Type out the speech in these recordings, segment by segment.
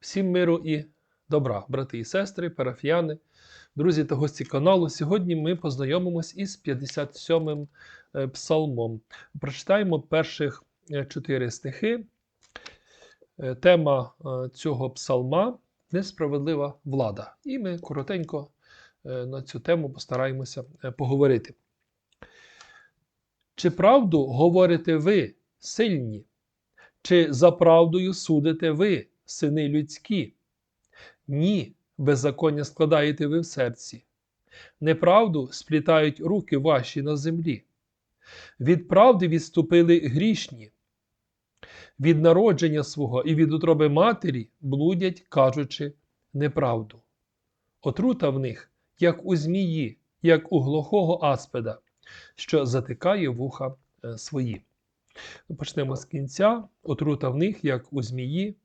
Всім миру і добра, брати і сестри, парафіяни, друзі та гості каналу. Сьогодні ми познайомимось із 57-м е, псалмом. Прочитаємо перших е, чотири стихи. Е, Тема цього псалма несправедлива влада. І ми коротенько на цю тему постараємося поговорити. Чи правду говорите ви, сильні? Чи за правдою судите ви, сини людські? Ні, беззаконня складаєте ви в серці. Неправду сплітають руки ваші на землі. Від правди відступили грішні. Від народження свого і від утроби матері блудять, кажучи неправду. Отрута в них, як у змії, як у глухого аспеда, що затикає вуха е, свої. Почнемо з кінця. Отрута в них, як у змії,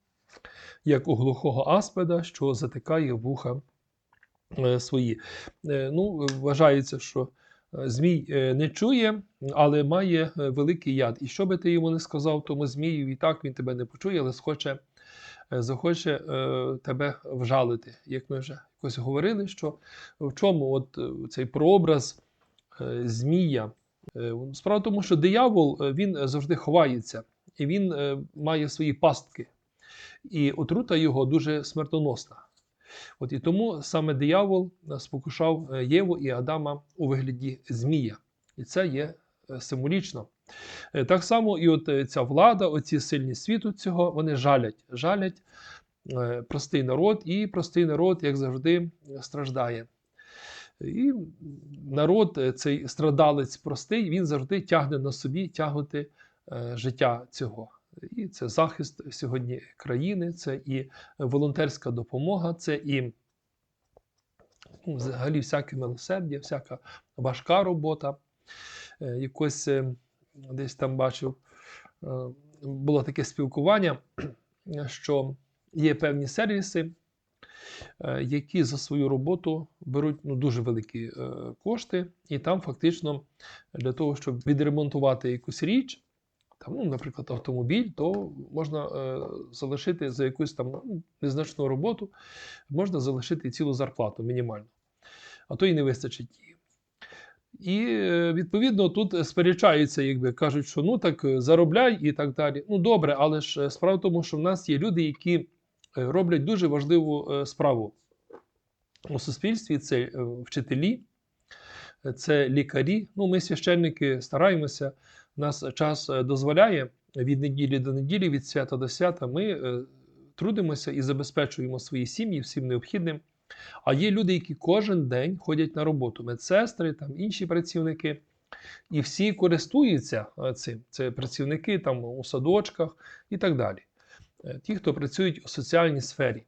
як у глухого аспеда, що затикає вуха е, свої. Е, Ну, Вважається, що е, змій не чує, але має великий яд. І що би ти йому не сказав, тому змію, і так він тебе не почує, але схоче, захоче тебе вжалити. Як ми вже якось говорили, що в чому от цей прообраз змія. Справа в тому, що диявол він завжди ховається, і він має свої пастки. І отрута його дуже смертоносна. От і тому саме диявол е, спокушав е, Єву і Адама у вигляді змія. І це є е, символічно. Так само і от ця влада, оці сильні світу цього, вони жалять, жалять простий народ, і простий народ, як завжди, страждає. І народ, цей страдалець простий, він завжди тягне на собі тягнути життя цього. І це захист сьогодні країни, це і волонтерська допомога, це і ну, взагалі всяке милосердя, всяка важка робота. Е, Якось е, десь там бачив, е, було таке спілкування, що є певні сервіси, які за свою роботу беруть ну, дуже великі кошти, і там фактично для того, щоб відремонтувати якусь річ, там, ну, наприклад, автомобіль, то можна е, залишити за якусь там ну, незначну роботу, можна залишити цілу зарплату мінімально, а то і не вистачить її. І е, відповідно тут сперечаються, якби кажуть, що ну так е, заробляй і так далі. Ну добре, але ж е, справа в тому, що в нас є люди, які роблять дуже важливу справу у суспільстві. Це вчителі, це лікарі. Ну, ми, священники, стараємося. Нас час е, дозволяє від неділі до неділі, від свята до свята. Ми е, трудимося і забезпечуємо свої сім'ї всім необхідним. А є люди, які кожен день ходять на роботу, медсестри, там інші працівники, і всі користуються е, цим. Це працівники там у садочках і так далі. Ті, хто працюють у соціальній сфері,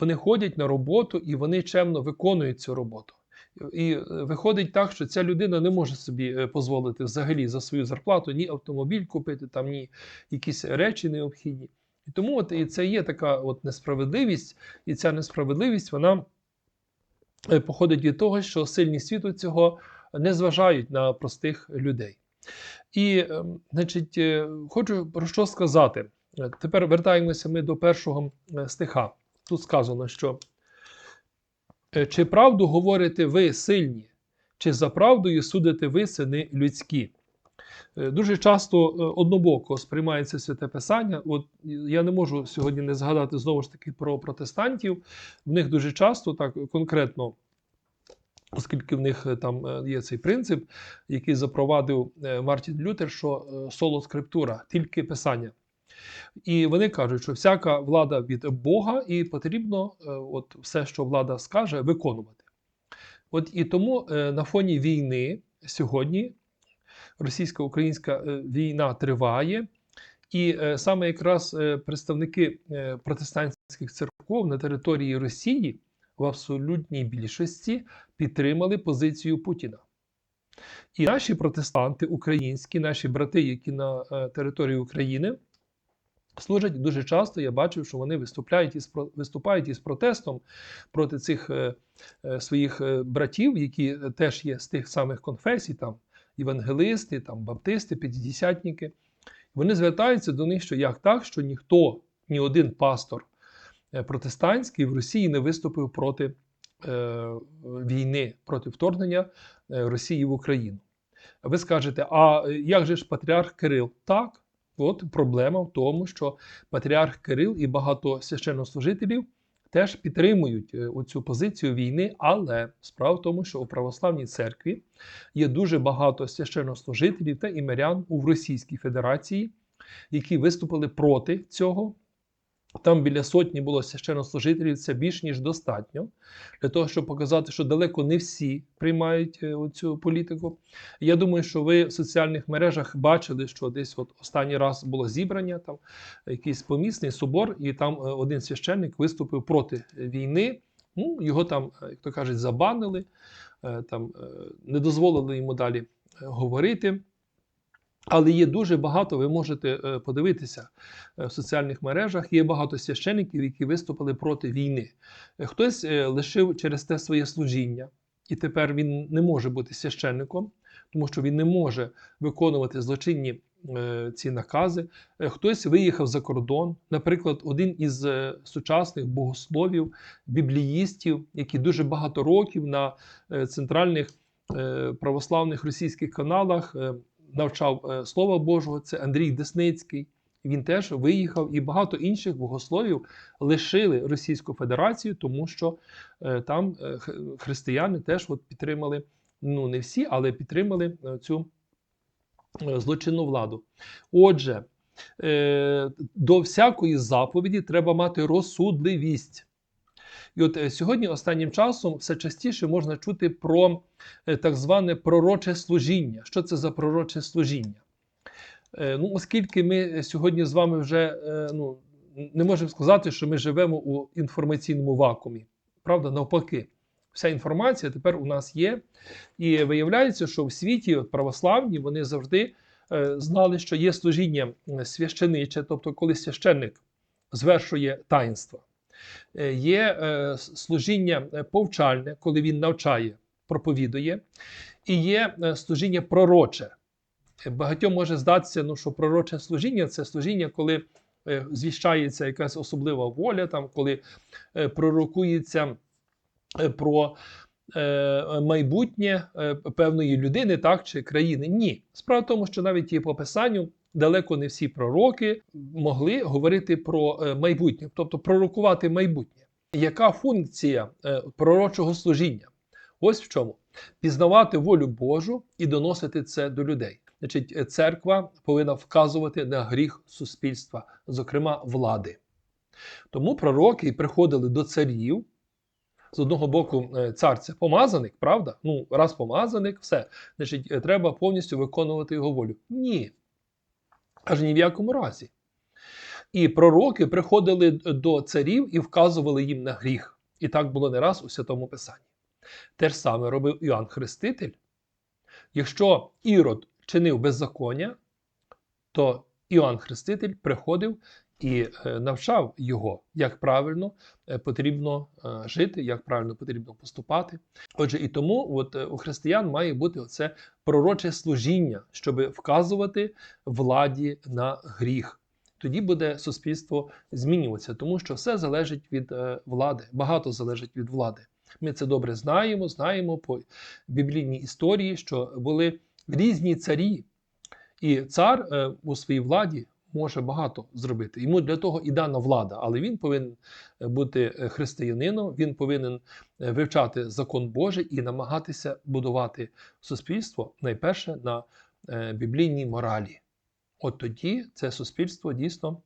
вони ходять на роботу і вони чемно виконують цю роботу. І е, виходить так, що ця людина не може собі дозволити взагалі за свою зарплату ні автомобіль купити, там, ні якісь речі необхідні. І тому от, і це є така от несправедливість, і ця несправедливість вона е, походить від того, що сильні світу цього не зважають на простих людей. І, е, значить, е, хочу про що сказати. Е, Тепер вертаємося ми до першого е, стиха. Тут сказано, що е, чи правду говорите ви сильні, чи за правдою судите ви сини людські? Е, Дуже часто е, однобоко сприймається святе писання. От я не можу сьогодні не згадати знову ж таки про протестантів. В них дуже часто так конкретно, оскільки в них е, там е, є цей принцип, який запровадив е, Мартін Лютер, що е, соло скриптура, тільки писання. І вони кажуть, що всяка влада від Бога, і потрібно е, от все, що влада скаже, виконувати. От і тому е, на фоні війни сьогодні російсько-українська е, війна триває, і саме якраз представники протестантських церков на території Росії в абсолютній більшості підтримали позицію Путіна. І наші протестанти, українські, наші брати, які на території України служать дуже часто, я бачив, що вони виступають із, виступають із протестом проти цих е, е, своїх е, братів, які теж є з тих самих конфесій, там євангелисти, там баптисти, п'ятдесятники. Вони звертаються до них, що як так, що ніхто, ні один пастор протестантський в Росії не виступив проти е, війни, проти вторгнення Росії в Україну. Ви скажете, а як же ж патріарх Кирил? Так, от проблема в тому, що патріарх Кирил і багато священнослужителів теж підтримують цю оцю позицію війни, але справа в тому, що у православній церкві є дуже багато священнослужителів та імерян у Російській Федерації, які виступили проти цього. Там біля сотні було священнослужителів, це більш ніж достатньо для того, щоб показати, що далеко не всі приймають е, цю політику. Я думаю, що ви в соціальних мережах бачили, що десь от останній раз було зібрання, там якийсь помісний собор, і там е, один священник виступив проти війни. Ну, його там, е, як то кажуть, забанили, там не дозволили йому далі говорити. Але є дуже багато, ви можете е, подивитися е, в соціальних мережах. Є багато священиків, які виступили проти війни. Е, Хтось лишив через те своє служіння, і тепер він не може бути священником, тому що він не може виконувати злочинні ці накази. Хтось виїхав за кордон. Наприклад, один із сучасних богословів, бібліїстів, які дуже багато років на центральних православних російських каналах. Навчав е, Слова Божого, це Андрій Десницький. Він теж виїхав, і багато інших богословів лишили Російську Федерацію, тому що е, там е, християни теж от підтримали, ну не всі, але підтримали цю злочинну владу. Отже, до всякої заповіді треба мати розсудливість. І от е, сьогодні, останнім часом, все частіше можна чути про е, так зване пророче служіння. Що це за пророче служіння? Е, Ну, оскільки ми сьогодні з вами вже ну, не можемо сказати, що ми живемо у інформаційному вакуумі. Правда, навпаки, вся інформація тепер у нас є. І виявляється, що в світі от, православні вони завжди знали, що є служіння священиче, тобто коли священник звершує таїнства. Е, Є е, служіння е, повчальне, коли він навчає, проповідує, і є служіння пророче. Багатьом може здатися, ну, що пророче служіння це служіння, коли звіщається якась особлива воля, там, коли пророкується про майбутнє певної людини так, чи країни. Ні. Справа в тому, що навіть і по писанню далеко не всі пророки могли говорити про е, майбутнє, тобто пророкувати майбутнє. Яка функція е, пророчого служіння? Ось в чому: пізнавати волю Божу і доносити це до людей. Значить, е, церква повинна вказувати на гріх суспільства, зокрема влади. Тому пророки приходили до царів. З одного боку, цар це помазаник, правда? Ну, раз помазаник, все. Значить, треба повністю виконувати його волю. Ні. Аж ні в якому разі. І пророки приходили до царів і вказували їм на гріх. І так було не раз у Святому Писанні. Те ж саме робив Іоанн Хреститель. Якщо Ірод чинив беззаконня, то Іоанн Хреститель приходив і е, навчав його, як правильно е, потрібно е, жити, як правильно потрібно поступати. Отже, і тому от, у християн має бути оце пророче служіння, щоб вказувати владі на гріх. Тоді буде суспільство змінюватися, тому що все залежить від влади, багато залежить від влади. Ми це добре знаємо, знаємо по біблійній історії, що були різні царі, і цар у своїй владі може багато зробити. Йому для того і дана влада, але він повинен е, бути е, християнином, він повинен е, вивчати закон Божий і намагатися будувати суспільство найперше на біблійній моралі. От тоді це суспільство дійсно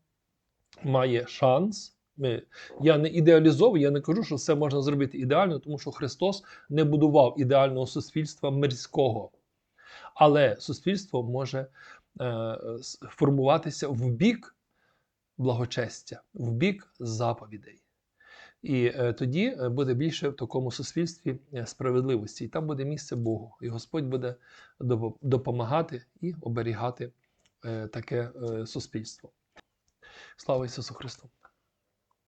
має шанс. Ми, я не ідеалізовую, я не кажу, що все можна зробити ідеально, тому що Христос не будував ідеального суспільства мирського. Але суспільство може формуватися в бік благочестя, в бік заповідей. І е, тоді е, буде більше в такому суспільстві е, справедливості, і там буде місце Богу, і Господь буде допомагати і оберігати е, таке е, суспільство. Слава Ісусу Христу!